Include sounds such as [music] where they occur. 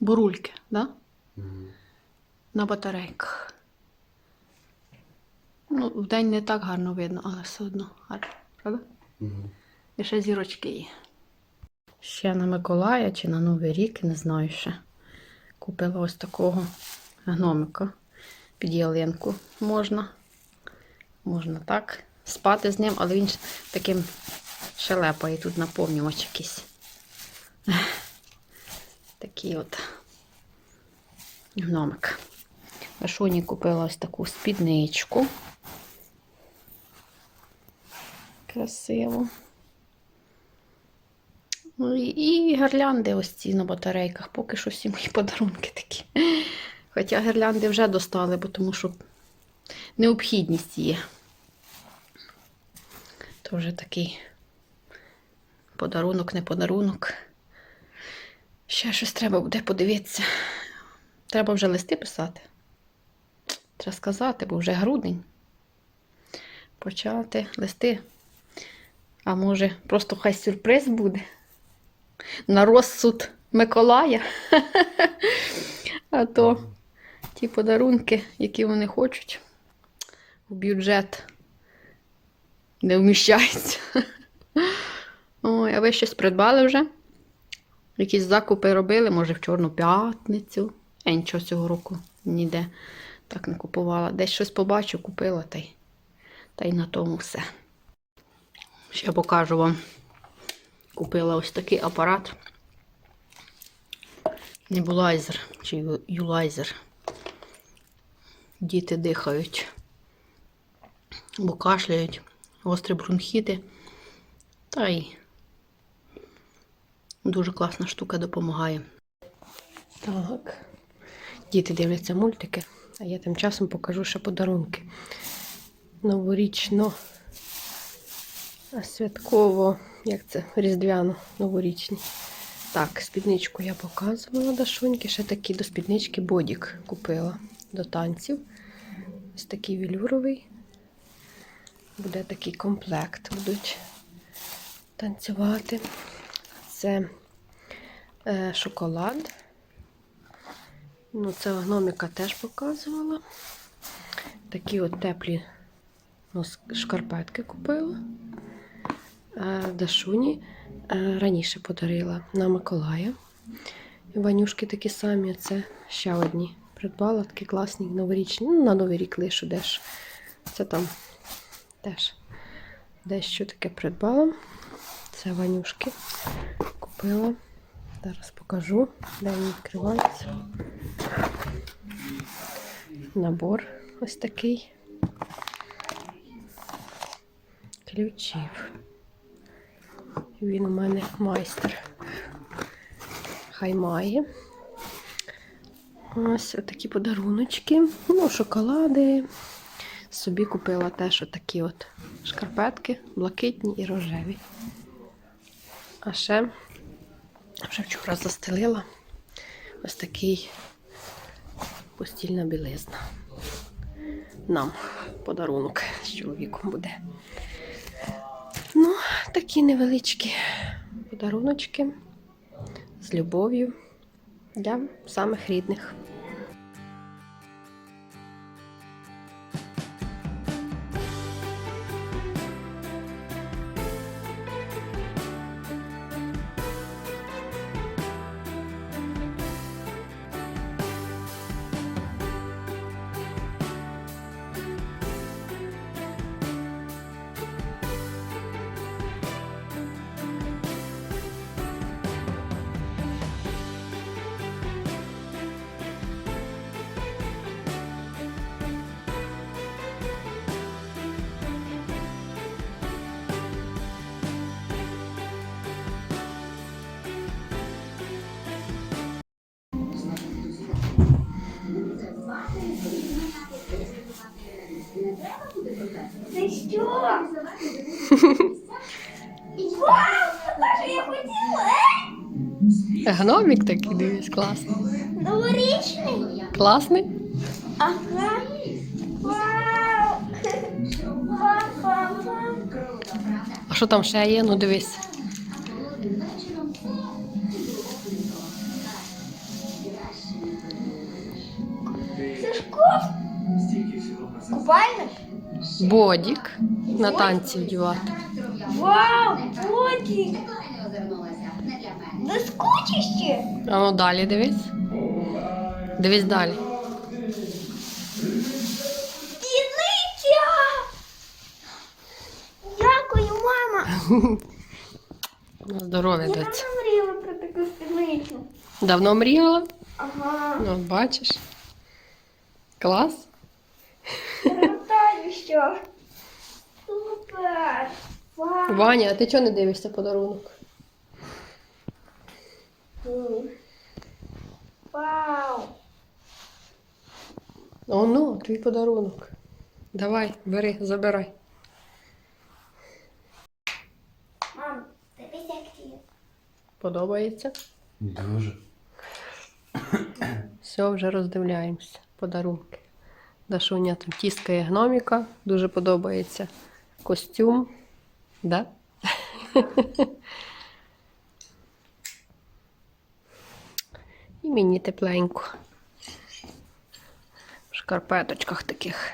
бурульки, да? Мгм. на батарейках. Ну, вдень не так гарно видно, але все одно гарно, правда? Мгм. І ще зірочки є. Ще на Миколая чи на Новий рік, не знаю ще. Купила ось такого гномика під ялинку. Можна. Можна так. Спати з ним, але він таким шелепає тут наповнювач якийсь. Такий от гномик. Ашоні купила ось таку спідничку. Красиво. Ну і гірлянди ось ці на батарейках. Поки що всі мої подарунки такі. Хоча гірлянди вже достали, бо тому що необхідність є. То вже такий подарунок, не подарунок. Ще щось треба буде подивитися. Треба вже листи писати. Треба сказати, бо вже грудень. Почати листи. А може, просто хай сюрприз буде. На розсуд Миколая. [laughs] А то ті подарунки, які вони хочуть, в бюджет не вміщаються. [laughs] Ой, а ви щось придбали вже? Якісь закупи робили, може, в Чорну п'ятницю. Я нічого цього року ніде так не купувала. Десь щось побачу, купила та й, та й на тому все. Ще покажу вам. Купила ось такий апарат. Небулайзер чи юлайзер. Діти дихають, бо кашляють, гострі бронхіти. Та й дуже класна штука допомагає. Так. Діти дивляться мультики, а я тим часом покажу ще подарунки. Новорічно, святково, як це, різдвяно, новорічні. Так, спідничку я показувала Дашуньки. Ще такі до спіднички бодік купила до танців. Ось такий вілюровий. Буде такий комплект, будуть танцювати. Це е, шоколад. Ну, це гноміка теж показувала. Такі от теплі ну, шкарпетки купила. Е, Дашуні е, раніше подарила на Миколая. Ванюшки такі самі, це ще одні. Придбала такі класні новорічні. Ну, на Новий рік лишу дещо. Це там теж дещо таке придбала. Це Ванюшки купила. Зараз покажу, де він відкривається. Набор ось такий. Ключів. Він у мене майстер. Хай має. Ось такі подаруночки. Ну, шоколади. Собі купила теж отакі от шкарпетки, блакитні і рожеві. А ще вже вчора застелила ось такий постільна білизна. Нам подарунок з чоловіком буде. Ну, такі невеличкі подаруночки з любов'ю для самих рідних. Ти що? Вау, це? Гномік такий, дивись, класний. Новорічний? Класний? Ага. Вау. А що там ще є? Ну дивись. Купальник? Бодік на танці вдівати. Вау! Котик! Доскочище! А ну далі дивись. Дивись далі. Спідниця! Дякую, мама! На здоров'я Я давно мріяла про таку спідницю. Давно мріяла? Ага. Ну, бачиш. Клас. Що. Супер! Вау! Ваня, а ти чого не дивишся подарунок? Вау! О, ну, твій подарунок. Давай, бери, забирай. Мам, дивись, як. Подобається? Дуже. Все, вже роздивляємося. Подарунки. Дашуня там тіскає гноміка. Дуже подобається костюм. Да? [laughs] І мені тепленько. В шкарпеточках таких.